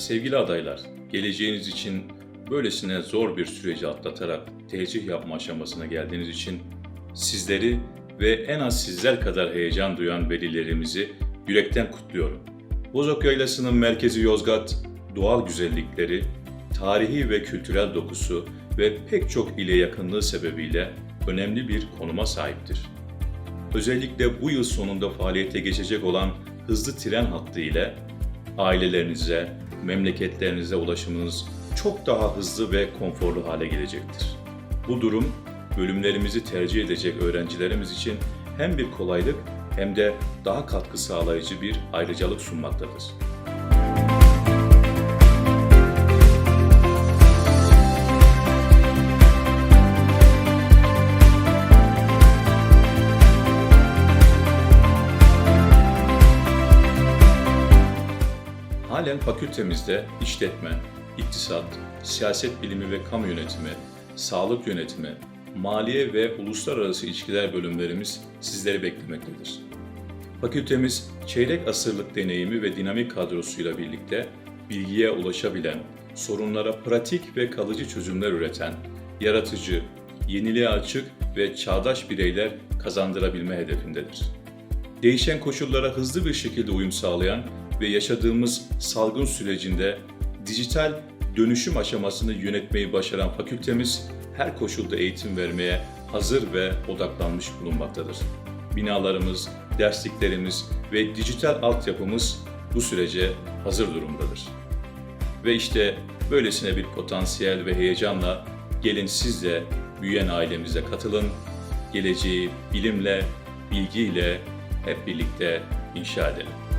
Sevgili adaylar, geleceğiniz için böylesine zor bir süreci atlatarak tercih yapma aşamasına geldiğiniz için sizleri ve en az sizler kadar heyecan duyan velilerimizi yürekten kutluyorum. Bozok Yaylası'nın merkezi Yozgat, doğal güzellikleri, tarihi ve kültürel dokusu ve pek çok ile yakınlığı sebebiyle önemli bir konuma sahiptir. Özellikle bu yıl sonunda faaliyete geçecek olan hızlı tren hattı ile ailelerinize, memleketlerinize ulaşımınız çok daha hızlı ve konforlu hale gelecektir. Bu durum bölümlerimizi tercih edecek öğrencilerimiz için hem bir kolaylık hem de daha katkı sağlayıcı bir ayrıcalık sunmaktadır. Halen fakültemizde işletme, iktisat, siyaset bilimi ve kamu yönetimi, sağlık yönetimi, maliye ve uluslararası ilişkiler bölümlerimiz sizleri beklemektedir. Fakültemiz çeyrek asırlık deneyimi ve dinamik kadrosuyla birlikte bilgiye ulaşabilen, sorunlara pratik ve kalıcı çözümler üreten, yaratıcı, yeniliğe açık ve çağdaş bireyler kazandırabilme hedefindedir değişen koşullara hızlı bir şekilde uyum sağlayan ve yaşadığımız salgın sürecinde dijital dönüşüm aşamasını yönetmeyi başaran fakültemiz her koşulda eğitim vermeye hazır ve odaklanmış bulunmaktadır. Binalarımız, dersliklerimiz ve dijital altyapımız bu sürece hazır durumdadır. Ve işte böylesine bir potansiyel ve heyecanla gelin siz de büyüyen ailemize katılın. Geleceği bilimle, bilgiyle hep birlikte inşa edelim.